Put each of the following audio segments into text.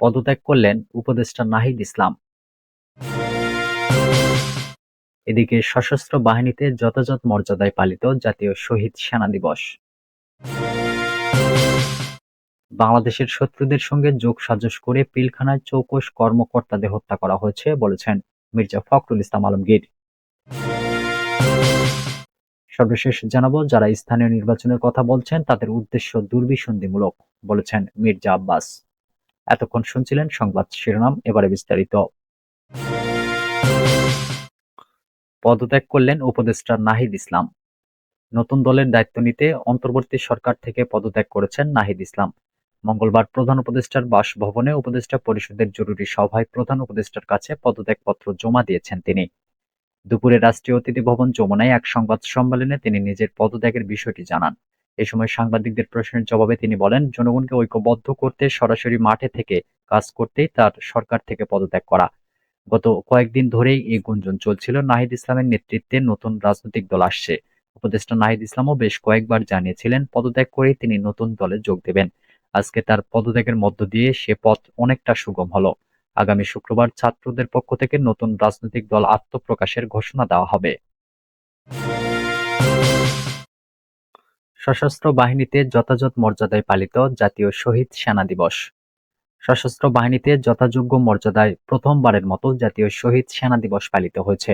পদত্যাগ করলেন উপদেষ্টা নাহিদ ইসলাম। এদিকে সশস্ত্র বাহিনীতে যথাযথ মর্যাদায় পালিত জাতীয় শহীদ সেনা দিবস। বাংলাদেশের শত্রুদের সঙ্গে যোগ সাজস করে পিলখানায় চৌকস কর্মকর্তাদের হত্যা করা হয়েছে বলেছেন মির্জা ফখরুল ইসলাম আলমগীর। সর্বশেষ জানাব, যারা স্থানীয় নির্বাচনের কথা বলছেন তাদের উদ্দেশ্য দুর্বিসন্ধিমূলক, বলেছেন মির্জা আব্বাস। এতক্ষণ শুনছিলেন সংবাদ শিরোনাম, এবারে বিস্তারিত। পদত্যাগ করলেন উপদেষ্টা নাহিদ ইসলাম। নতুন দলের দায়িত্ব নিতে অন্তর্বর্তী সরকার থেকে পদত্যাগ করেছেন নাহিদ ইসলাম। মঙ্গলবার প্রধান উপদেষ্টার বাসভবনে উপদেষ্টা পরিষদের জরুরি সভায় প্রধান উপদেষ্টার কাছে পদত্যাগপত্র জমা দিয়েছেন তিনি। দুপুরে রাষ্ট্রীয় অতিথি ভবন যমুনায় এক সংবাদ সম্মেলনে তিনি নিজের পদত্যাগের বিষয়টি জানান। এ সময় সাংবাদিকদের প্রশ্নের জবাবে তিনি বলেন, জনগণকে ঐক্যবদ্ধ করতে সরাসরি মাঠে থেকে কাজ করতেই তার সরকার থেকে পদত্যাগ করা। গত কয়েকদিন ধরেই এই গুঞ্জন চলছিল। নাহিদ ইসলামের নেতৃত্বে নতুন রাজনৈতিক দল আসছে। উপদেষ্টা নাহিদ ইসলামও বেশ কয়েকবার জানিয়েছিলেন, পদত্যাগ করেই তিনি নতুন দলে যোগ দেবেন। আজকে তার পদত্যাগের মধ্য দিয়ে সে পথ অনেকটা সুগম হলো। আগামী শুক্রবার ছাত্রদের পক্ষ থেকে নতুন রাজনৈতিক দল আত্মপ্রকাশের ঘোষণা দেওয়া হবে। সশস্ত্র বাহিনীতে যথাযথ মর্যাদায় পালিত জাতীয় শহীদ সেনা দিবস। সশস্ত্র বাহিনীতে যথাযোগ্য মর্যাদায় প্রথমবারের মতো জাতীয় শহীদ সেনা দিবস পালিত হয়েছে।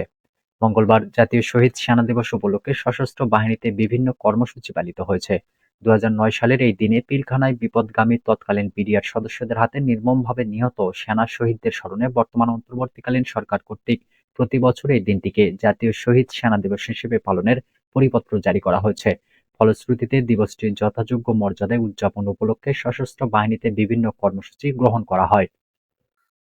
মঙ্গলবার জাতীয় শহীদ সেনা দিবস উপলক্ষে সশস্ত্র বাহিনীতে বিভিন্ন কর্মসূচি পালিত হয়েছে। দু হাজার নয় সালের এই দিনে পিলখানায় বিপদগামী তৎকালীন বিডিআর সদস্যদের হাতে নির্মমভাবে নিহত সেনা শহীদদের স্মরণে বর্তমান অন্তর্বর্তীকালীন সরকার কর্তৃক প্রতি বছর এই দিনটিকে জাতীয় শহীদ সেনা দিবস হিসেবে পালনের পরিপত্র জারি করা হয়েছে। ফলশ্রুতিতে দিবসটির যথাযোগ্য মর্যাদায় উদযাপন উপলক্ষে সশস্ত্র বাহিনীতে বিভিন্ন কর্মসূচি গ্রহণ করা হয়।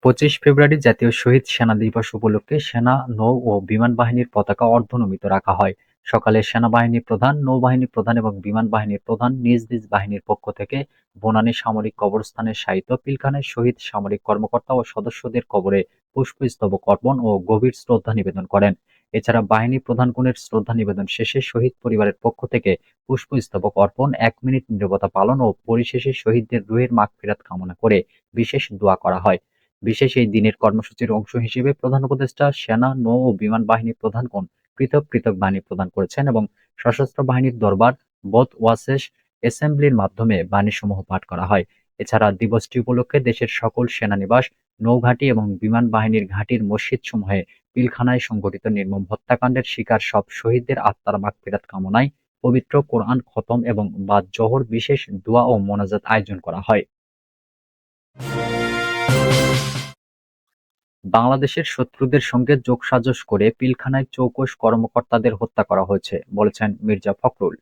পঁচিশ ফেব্রুয়ারি জাতীয় শহীদ সেনা দিবস উপলক্ষে সেনা, নৌ ও বিমান বাহিনীর পতাকা অর্ধনমিত রাখা হয়। সকালে সেনাবাহিনী প্রধান, নৌবাহিনী প্রধান এবং বিমান বাহিনীর প্রধান নিজ নিজ বাহিনীর পক্ষ থেকে বনানী সামরিক কবরস্থানের সাহিত্য পিলখানের শহীদ সামরিক কর্মকর্তা ও সদস্যদের কবরে পুষ্পস্তবক অর্পণ ও গভীর শ্রদ্ধা নিবেদন করেন। এছাড়া বাহিনী প্রধানগণের শ্রদ্ধা নিবেদন শেষে শহীদ পরিবারের পক্ষ থেকে পুষ্পস্তবক অর্পণ, এক মিনিট নিরবতা পালন ও পরিশেষে শহীদদের রুহের মাগফিরাত কামনা করে বিশেষ দোয়া করা হয়। বিশেষ এই দিনের কর্মসূচির অংশ হিসেবে প্রধান উপদেষ্টা, সেনা, নৌ ও বিমান বাহিনী প্রধানগণ পৃথক পৃথক বাণী প্রদান করেছেন এবং সশস্ত্র বাহিনীর দরবার বোধ ওয়াসেস অ্যাসেম্বলির মাধ্যমে বাণীসমূহ পাঠ করা হয়। এছাড়া দিবসটি উপলক্ষে দেশের সকল সেনানিবাস, নৌঘাঁটি এবং বিমান বাহিনীর ঘাঁটির মসজিদসমূহে পিলখানায় সংঘটিত নির্মম হত্যাকাণ্ডের শিকার সব শহীদদের আত্মার মাগফিরাত কামনায় পবিত্র কোরআন খতম এবং বাদ জহর বিশেষ দোয়া ও মোনাজাত আয়োজন করা হয়। বাংলাদেশের শত্রুদের সঙ্গে যোগসাজশ করে পিলখানায় চৌকস কর্মকর্তাদের হত্যা করা হয়েছে, বলেছেন মির্জা ফখরুল।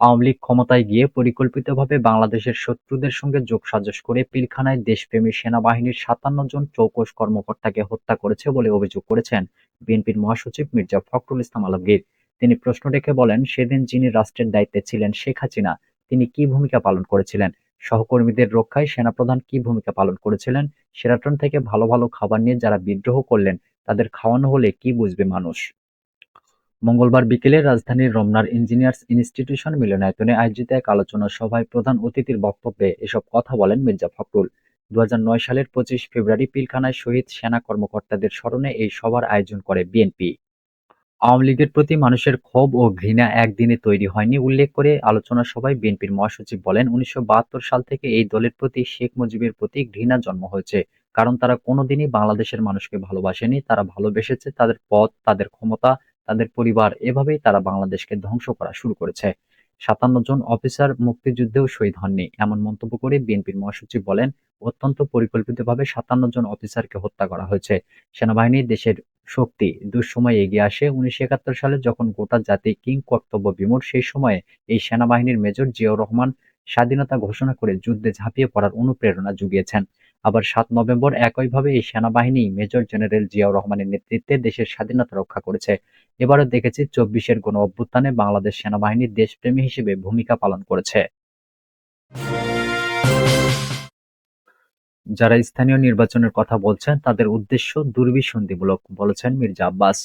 আওয়ামী লীগ ক্ষমতায় গিয়ে পরিকল্পিতভাবে বাংলাদেশের শত্রুদের সঙ্গে যোগসাজশ করে পিলখানায় দেশপ্রেমী সেনাবাহিনীর সাতান্ন জন চৌকস কর্মকর্তাকে হত্যা করেছে বলে অভিযোগ করেছেন বিএনপির মহাসচিব মির্জা ফখরুল ইসলাম আলমগীর। তিনি প্রশ্ন রেখে বলেন, সেদিন যিনি রাষ্ট্রের দায়িত্বে ছিলেন শেখ হাসিনা, তিনি কি ভূমিকা পালন করেছিলেন? সহকর্মীদের রক্ষায় সেনাপ্রধান কি ভূমিকা পালন করেছিলেন? সেরাটন থেকে ভালো ভালো খাবার নিয়ে যারা বিদ্রোহ করলেন, তাদের খাওয়ানো হলে কি বুঝবে মানুষ? মঙ্গলবার বিকেলে রাজধানীর রমনার ইঞ্জিনিয়ার্স ইনস্টিটিউশন মিলনায়তনে আয়োজিত এক আলোচনা সভায় প্রধান অতিথির বক্তব্যে এসব কথা বলেন মির্জা ফখরুল। দু হাজার নয় সালের পঁচিশ ফেব্রুয়ারি পিলখানায় শহীদ সেনা কর্মকর্তাদের স্মরণে এই সভার আয়োজন করে বিএনপি। আওয়ামী লীগের প্রতি মানুষের ক্ষোভ ও ঘৃণা একদিনে তৈরি হয়নি, উল্লেখ করে আলোচনা সভায় বিএনপির মহাসচিব বলেন, উনিশশো বাহাত্তর সাল থেকে এই দলের প্রতি শেখ মুজিবের প্রতি ঘৃণা জন্ম হয়েছে, কারণ তারা কোনোদিনই বাংলাদেশের মানুষকে ভালোবাসেনি, তারা ভালোবেসেছে তাদের পথ, তাদের ক্ষমতা, তাদের পরিবার, এভাবেই তারা বাংলাদেশকে ধ্বংস করা শুরু করেছে। সাতান্ন জন অফিসার মুক্তিযুদ্ধেও শহীদ হননি। এমন মন্তব্য করে বিএনপির মহাসচিব বলেন, অত্যন্ত পরিকল্পিতভাবে সাতান্ন জন অফিসারকে হত্যা করা হয়েছে। সেনাবাহিনী দেশের শক্তি দুঃসময় এগিয়ে আসে। উনিশশো একাত্তর সালে যখন গোটা জাতি কিং কর্তব্য বিমূর সেই সময়ে এই সেনাবাহিনীর মেজর জিয়াউর রহমান স্বাধীনতা ঘোষণা করে যুদ্ধে ঝাঁপিয়ে পড়ার অনুপ্রেরণা জুগিয়েছেন। আবার সাত নভেম্বর একইভাবে এই সেনাবাহিনী মেজর জেনারেল জিয়াউর রহমানের নেতৃত্বে দেশের স্বাধীনতা রক্ষা করেছে। এবারও দেখেছি চব্বিশের গণ অভ্যুত্থানে বাংলাদেশ সেনাবাহিনী দেশপ্রেমী হিসেবে ভূমিকা পালন করেছে। যারা স্থানীয় নির্বাচনের কথা বলছেন, তাদের উদ্দেশ্য দুর্বিসন্ধিমূলক, বলেছেন মির্জা আব্বাস।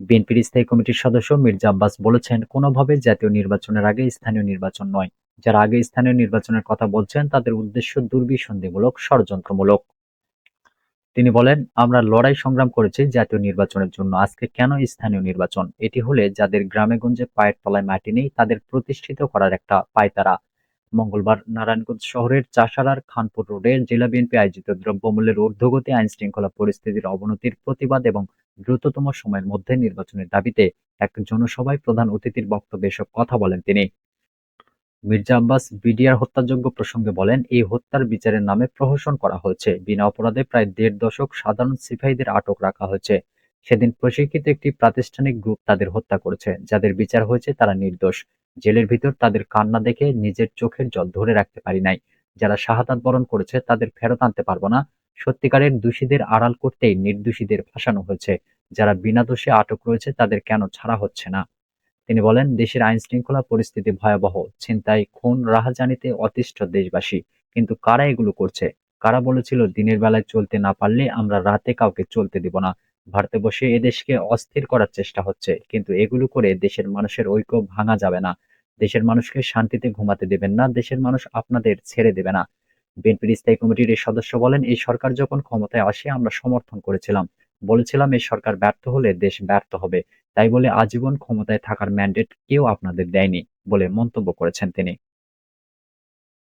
বিএনপির স্থায়ী কমিটির সদস্য মির্জা আব্বাস বলেছেন, কোনোভাবে জাতীয় নির্বাচনের আগে স্থানীয় নির্বাচন নয়। যারা আগে স্থানীয় নির্বাচনের কথা বলছেন, তাদের উদ্দেশ্য দুর্বিসন্ধিমূলক, ষড়যন্ত্রমূলক। তিনি বলেন, আমরা লড়াই সংগ্রাম করেছি জাতীয় নির্বাচনের জন্য। আজকে কেন স্থানীয় নির্বাচন? এটি হলে যাদের গ্রামে গঞ্জে পায়ের তলায় মাটি নেই, তাদের প্রতিষ্ঠিত করার একটা পায়তারা। মঙ্গলবার নারায়ণগঞ্জ শহরের চাষারার খানপুর রোডে জেলা বিএনপি আয়োজিত দ্রব্যমূল্যের ঊর্ধ্বগতি আইন শৃঙ্খলা পরিস্থিতির অবনতির প্রতিবাদ এবং দ্রুততম সময়ের মধ্যে নির্বাচনের দাবিতে এক জনসভায় প্রধান অতিথির বক্তব্যে এসব কথা বলেন তিনি। মির্জা আব্বাস বিডিআর হত্যাযোগ্য প্রসঙ্গে বলেন, এই হত্যার বিচারের নামে প্রহসন করা হয়েছে। বিনা অপরাধে প্রায় দেড় দশক সাধারণ সিপাহীদের আটক রাখা হয়েছে। সেদিন প্রশিক্ষিত একটি প্রাতিষ্ঠানিক গ্রুপ তাদের হত্যা করেছে। যাদের বিচার হয়েছে তারা নির্দোষ। জেলের ভিতর তাদের কান্না দেখে নিজের চোখের জল ধরে রাখতে পারি নাই। যারা শাহাদাত বরণ করেছে তাদের ফেরত আনতে পারব না। সত্যিকারের দোষীদের আড়াল করতেই নির্দোষীদের ফাঁসানো হয়েছে। যারা বিনা দোষে আটক রয়েছে তাদের কেন ছাড়া হচ্ছে না? তিনি বলেন, দেশের আইন শৃঙ্খলা পরিস্থিতি ভয়াবহ। ছিনতাই, খুন, রাহাজানিতে অতিষ্ঠ দেশবাসী। কিন্তু কারা এগুলো করছে? কারা বলেছিল দিনের বেলায় চলতে না পারলে আমরা রাতে কাউকে চলতে দিব না? ভারতে বসে এদেশকে অস্থির করার চেষ্টা হচ্ছে। কিন্তু এগুলো করে দেশের মানুষের ঐক্য ভাঙা যাবে না। দেশের মানুষকে শান্তিতে ঘুমাতে দেবেন না। দেশের মানুষ আপনাদের ছেড়ে দেবে না। বিএনপির স্থায়ী কমিটির এই সদস্য বলেন, এই সরকার যখন ক্ষমতায় আসে, আমরা সমর্থন করেছিলাম। বলেছিলাম, এই সরকার ব্যর্থ হলে দেশ ব্যর্থ হবে। তাই বলে আজীবন ক্ষমতায় থাকার ম্যান্ডেট কেউ আপনাদের দেয়নি বলে মন্তব্য করেছেন তিনি।